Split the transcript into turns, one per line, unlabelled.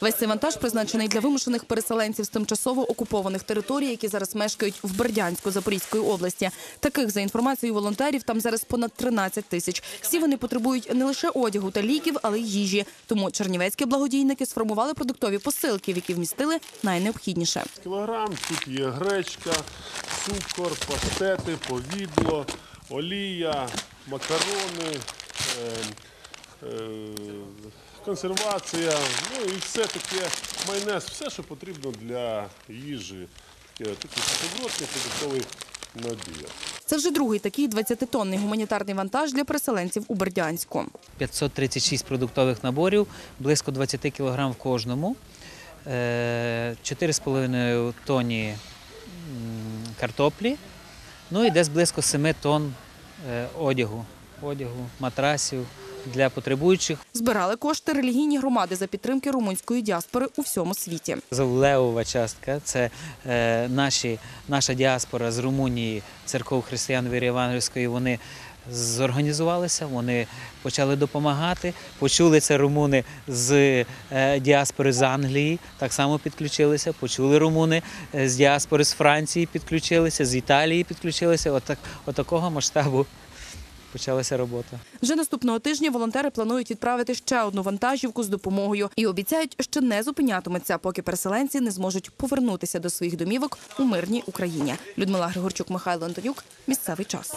Весь цей вантаж призначений для вимушених переселенців з тимчасово окупованих територій, які зараз мешкають в Бердянську Запорізької області. Таких за інформацією волонтерів там зараз понад 13 тисяч. Всі вони потребують не лише одягу та ліків, але й їжі. Тому чернівецькі благодійники сформували продуктові посилки, в які вмістили найнеобхідніше.
кілограм. Тут є гречка, цукор, паштети, повідло, олія, макарони, е, е, консервація, ну і все таке майонез, все, що потрібно для їжі. Таке- Такий суходротний продуктовий набір.
Це вже другий такий 20-тонний гуманітарний вантаж для переселенців у Бердянську.
536 продуктових наборів, близько 20 кг в кожному, е, 4,5 тонні м, картоплі, ну і десь близько 7 тонн е, одягу, одягу, матрасів для потребуючих.
Збирали кошти релігійні громади за підтримки румунської діаспори у всьому світі.
Завлеова частка це е, наші, наша діаспора з Румунії, церков християн віри Євангельської. Вони зорганізувалися, вони почали допомагати. Почули це румуни з е, діаспори з Англії, так само підключилися. Почули румуни е, з діаспори з Франції, підключилися, з Італії підключилися. Отак, отакого масштабу почалася робота.
Вже наступного тижня волонтери планують відправити ще одну вантажівку з допомогою і обіцяють, що не зупинятимуться, поки переселенці не зможуть повернутися до своїх домівок у мирній Україні. Людмила Григорчук, Михайло Антонюк. Місцевий час.